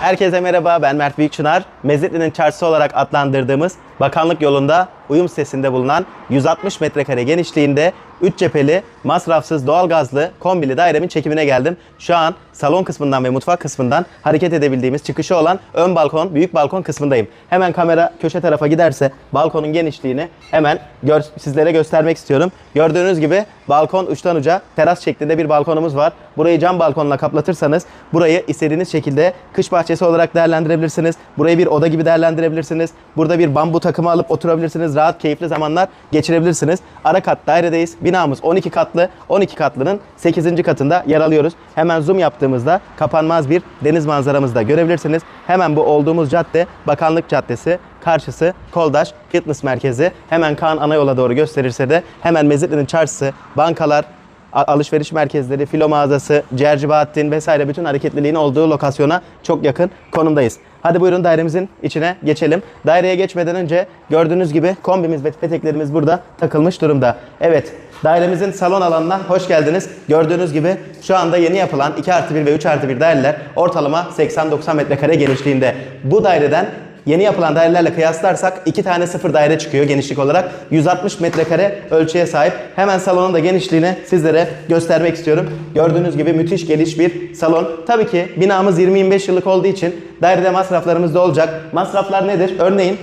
Herkese merhaba ben Mert Büyükçınar. Mezitli'nin çarşısı olarak adlandırdığımız bakanlık yolunda uyum sitesinde bulunan 160 metrekare genişliğinde 3 cepheli, masrafsız, doğalgazlı, kombili dairemin çekimine geldim. Şu an salon kısmından ve mutfak kısmından hareket edebildiğimiz çıkışı olan ön balkon, büyük balkon kısmındayım. Hemen kamera köşe tarafa giderse balkonun genişliğini hemen gör- sizlere göstermek istiyorum. Gördüğünüz gibi balkon uçtan uca teras şeklinde bir balkonumuz var. Burayı cam balkonla kaplatırsanız burayı istediğiniz şekilde kış bahçesi olarak değerlendirebilirsiniz. Burayı bir oda gibi değerlendirebilirsiniz. Burada bir bambu takımı alıp oturabilirsiniz. Rahat, keyifli zamanlar geçirebilirsiniz. Ara kat dairedeyiz. Binamız 12 katlı. 12 katlının 8. katında yer alıyoruz. Hemen zoom yaptığımızda kapanmaz bir deniz manzaramızı da görebilirsiniz. Hemen bu olduğumuz cadde Bakanlık Caddesi. Karşısı Koldaş Fitness Merkezi. Hemen Kaan Anayola doğru gösterirse de hemen Mezitli'nin çarşısı, bankalar, alışveriş merkezleri, filo mağazası, Ciğerci Bahattin vesaire bütün hareketliliğin olduğu lokasyona çok yakın konumdayız. Hadi buyurun dairemizin içine geçelim. Daireye geçmeden önce gördüğünüz gibi kombimiz ve peteklerimiz burada takılmış durumda. Evet, dairemizin salon alanına hoş geldiniz. Gördüğünüz gibi şu anda yeni yapılan 2 artı 1 ve 3 artı 1 daireler ortalama 80-90 metrekare genişliğinde. Bu daireden Yeni yapılan dairelerle kıyaslarsak iki tane sıfır daire çıkıyor genişlik olarak. 160 metrekare ölçüye sahip. Hemen salonun da genişliğini sizlere göstermek istiyorum. Gördüğünüz gibi müthiş geniş bir salon. Tabii ki binamız 20-25 yıllık olduğu için dairede masraflarımız da olacak. Masraflar nedir? Örneğin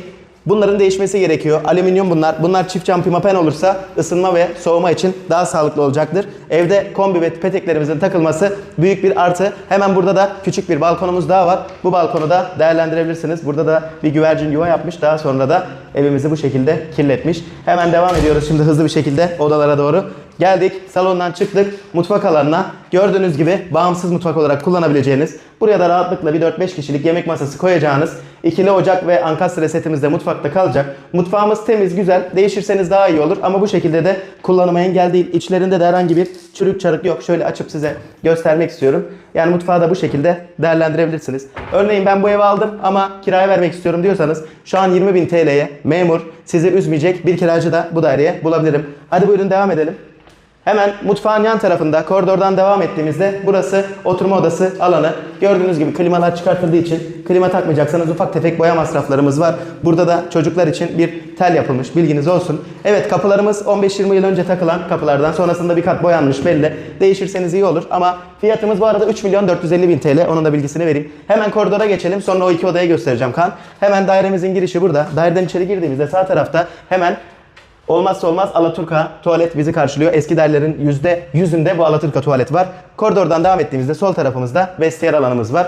Bunların değişmesi gerekiyor. Alüminyum bunlar. Bunlar çift cam pimapen olursa ısınma ve soğuma için daha sağlıklı olacaktır. Evde kombi ve peteklerimizin takılması büyük bir artı. Hemen burada da küçük bir balkonumuz daha var. Bu balkonu da değerlendirebilirsiniz. Burada da bir güvercin yuva yapmış. Daha sonra da evimizi bu şekilde kirletmiş. Hemen devam ediyoruz şimdi hızlı bir şekilde odalara doğru. Geldik, salondan çıktık, mutfak alanına. Gördüğünüz gibi bağımsız mutfak olarak kullanabileceğiniz, buraya da rahatlıkla bir 4-5 kişilik yemek masası koyacağınız ikili ocak ve ankastre setimiz de mutfakta kalacak. Mutfağımız temiz, güzel. Değişirseniz daha iyi olur ama bu şekilde de kullanıma engel değil. İçlerinde de herhangi bir çürük çarık yok. Şöyle açıp size göstermek istiyorum. Yani mutfağı da bu şekilde değerlendirebilirsiniz. Örneğin ben bu evi aldım ama kiraya vermek istiyorum diyorsanız şu an 20.000 TL'ye memur sizi üzmeyecek bir kiracı da bu daireye bulabilirim. Hadi buyurun devam edelim. Hemen mutfağın yan tarafında koridordan devam ettiğimizde burası oturma odası alanı. Gördüğünüz gibi klimalar çıkartıldığı için klima takmayacaksanız ufak tefek boya masraflarımız var. Burada da çocuklar için bir tel yapılmış bilginiz olsun. Evet kapılarımız 15-20 yıl önce takılan kapılardan sonrasında bir kat boyanmış belli. Değişirseniz iyi olur ama fiyatımız bu arada 3 milyon 450 bin TL onun da bilgisini vereyim. Hemen koridora geçelim sonra o iki odaya göstereceğim kan. Hemen dairemizin girişi burada. Daireden içeri girdiğimizde sağ tarafta hemen Olmazsa olmaz Alaturka tuvalet bizi karşılıyor. Eski derlerin %100'ünde bu Alaturka tuvalet var. Koridordan devam ettiğimizde sol tarafımızda vestiyer alanımız var.